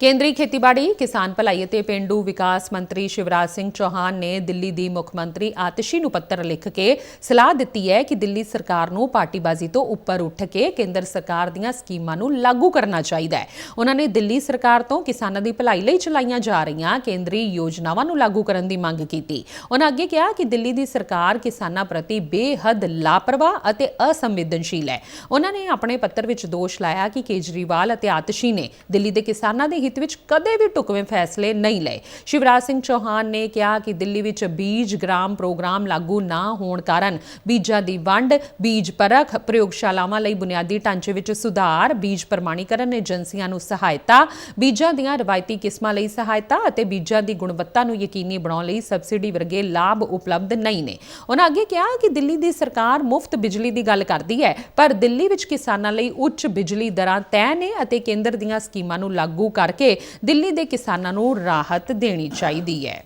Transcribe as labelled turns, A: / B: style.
A: ਕੇਂਦਰੀ ਖੇਤੀਬਾੜੀ, ਕਿਸਾਨ ਭਲਾਈ ਅਤੇ ਪਿੰਡੂ ਵਿਕਾਸ ਮੰਤਰੀ ਸ਼ਿਵਰਾਜ ਸਿੰਘ ਚੌਹਾਨ ਨੇ ਦਿੱਲੀ ਦੀ ਮੁੱਖ ਮੰਤਰੀ ਆਤਿਸ਼ੀ ਨੂੰ ਪੱਤਰ ਲਿਖ ਕੇ ਸਲਾਹ ਦਿੱਤੀ ਹੈ ਕਿ ਦਿੱਲੀ ਸਰਕਾਰ ਨੂੰ ਪਾਰਟੀਬਾਜ਼ੀ ਤੋਂ ਉੱਪਰ ਉੱਠ ਕੇ ਕੇਂਦਰ ਸਰਕਾਰ ਦੀਆਂ ਸਕੀਮਾਂ ਨੂੰ ਲਾਗੂ ਕਰਨਾ ਚਾਹੀਦਾ ਹੈ। ਉਹਨਾਂ ਨੇ ਦਿੱਲੀ ਸਰਕਾਰ ਤੋਂ ਕਿਸਾਨਾਂ ਦੀ ਭਲਾਈ ਲਈ ਚਲਾਈਆਂ ਜਾ ਰਹੀਆਂ ਕੇਂਦਰੀ ਯੋਜਨਾਵਾਂ ਨੂੰ ਲਾਗੂ ਕਰਨ ਦੀ ਮੰਗ ਕੀਤੀ। ਉਹਨਾਂ ਅੱਗੇ ਕਿਹਾ ਕਿ ਦਿੱਲੀ ਦੀ ਸਰਕਾਰ ਕਿਸਾਨਾਂ ਪ੍ਰਤੀ ਬੇਹੱਦ ਲਾਪਰਵਾਹ ਅਤੇ ਅਸੰਵੇਦਨਸ਼ੀਲ ਹੈ। ਉਹਨਾਂ ਨੇ ਆਪਣੇ ਪੱਤਰ ਵਿੱਚ ਦੋਸ਼ ਲਾਇਆ ਕਿ ਕੇਜਰੀਵਾਲ ਅਤੇ ਆਤਿਸ਼ੀ ਨੇ ਦਿੱਲੀ ਦੇ ਕਿਸਾਨਾਂ ਦੇ ਹਿੱਤ ਵਿੱਚ ਕਦੇ ਵੀ ਢੁਕਵੇਂ ਫੈਸਲੇ ਨਹੀਂ ਲਏ। ਸ਼ਿਵਰਾਜ ਸਿੰਘ ਚੌਹਾਨ ਨੇ ਕਿਹਾ ਕਿ ਦਿੱਲੀ ਵਿੱਚ ਬੀਜ ਗ੍ਰਾਮ ਪ੍ਰੋਗਰਾਮ ਲਾਗੂ ਨਾ ਹੋਣ ਕਾਰਨ ਬੀਜਾਂ ਦੀ ਵੰਡ, ਬੀਜ ਪਰਖ, ਪ੍ਰਯੋਗਸ਼ਾਲਾਵਾਂ ਲਈ ਬੁਨਿਆਦੀ ਢਾਂਚੇ ਵਿੱਚ ਸੁਧਾਰ, ਬੀਜ ਪ੍ਰਮਾਣੀਕਰਨ ਏਜੰਸੀਆਂ ਨੂੰ ਸਹਾਇਤਾ, ਬੀਜਾਂ ਦੀਆਂ ਰਵਾਇਤੀ ਕਿਸਮਾਂ ਲਈ ਸਹਾਇਤਾ ਅਤੇ ਬੀਜਾਂ ਦੀ ਗੁਣਵੱਤਾ ਨੂੰ ਯਕੀਨੀ ਬਣਾਉਣ ਲਈ ਸਬਸਿਡੀ ਵਰਗੇ ਲਾਭ ਉਪਲਬਧ ਨਹੀਂ ਨੇ। ਉਹਨਾਂ ਅੱਗੇ ਕਿਹਾ ਕਿ ਦਿੱਲੀ ਦੀ ਸਰਕਾਰ ਮੁਫਤ ਬਿਜਲੀ ਦੀ ਗੱਲ ਕਰਦੀ ਹੈ, ਪਰ ਦਿੱਲੀ ਵਿੱਚ ਕਿਸਾਨਾਂ ਲਈ ਉੱਚ ਬਿਜਲੀ ਦਰਾਂ ਤੈਅ ਨੇ ਅਤੇ ਕੇਂਦਰ ਦੀਆਂ ਸਕੀਮਾਂ ਨੂੰ ਲਾਗੂ ਕਰ ਕੇ ਦਿੱਲੀ ਦੇ ਕਿਸਾਨਾਂ ਨੂੰ ਰਾਹਤ ਦੇਣੀ ਚਾਹੀਦੀ ਹੈ।